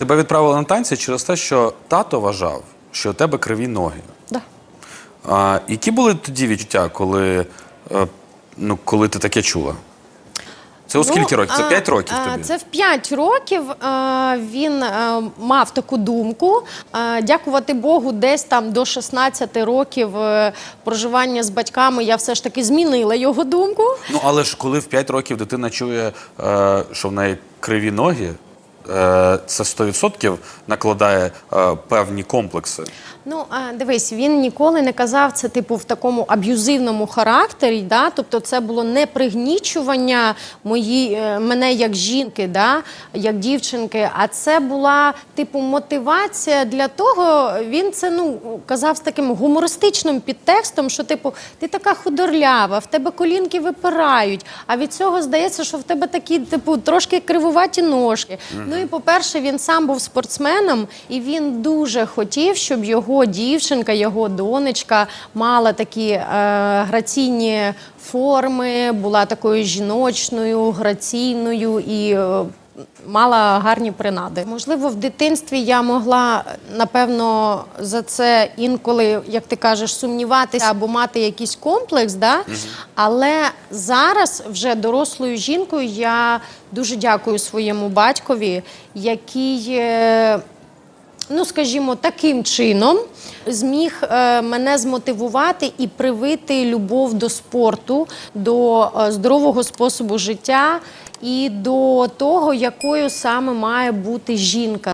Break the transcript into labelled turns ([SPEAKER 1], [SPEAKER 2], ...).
[SPEAKER 1] Тебе відправили на танці через те, що тато вважав, що у тебе криві ноги.
[SPEAKER 2] Да.
[SPEAKER 1] А, які були тоді відчуття, коли, е, ну, коли ти таке чула? Це у скільки років? Це
[SPEAKER 2] Ну, а,
[SPEAKER 1] 5 років
[SPEAKER 2] а,
[SPEAKER 1] тобі?
[SPEAKER 2] Це в 5 років а, він а, мав таку думку. А, Дякувати Богу, десь там до 16 років е, проживання з батьками я все ж таки змінила його думку.
[SPEAKER 1] Ну, але ж коли в 5 років дитина чує, е, що в неї криві ноги, е, це 100% накладає е, певні комплекси.
[SPEAKER 2] Ну, дивись, він ніколи не казав це, типу, в такому аб'юзивному характері. Да? Тобто, це було не пригнічування мої, е, мене як жінки, да? як дівчинки, а це була типу мотивація для того. Він це ну казав з таким гумористичним підтекстом, що типу, ти така худорлява, в тебе колінки випирають. А від цього здається, що в тебе такі, типу, трошки кривуваті ножки. Ну і по-перше, він сам був спортсменом, і він дуже хотів, щоб його дівчинка, його донечка мала такі е, граційні форми, була такою жіночною, граційною і. Е, Мала гарні принади. Можливо, в дитинстві я могла напевно за це інколи, як ти кажеш, сумніватися або мати якийсь комплекс. Да? Але зараз, вже дорослою жінкою, я дуже дякую своєму батькові, який. Ну скажімо, таким чином зміг е, мене змотивувати і привити любов до спорту, до е, здорового способу життя і до того, якою саме має бути жінка.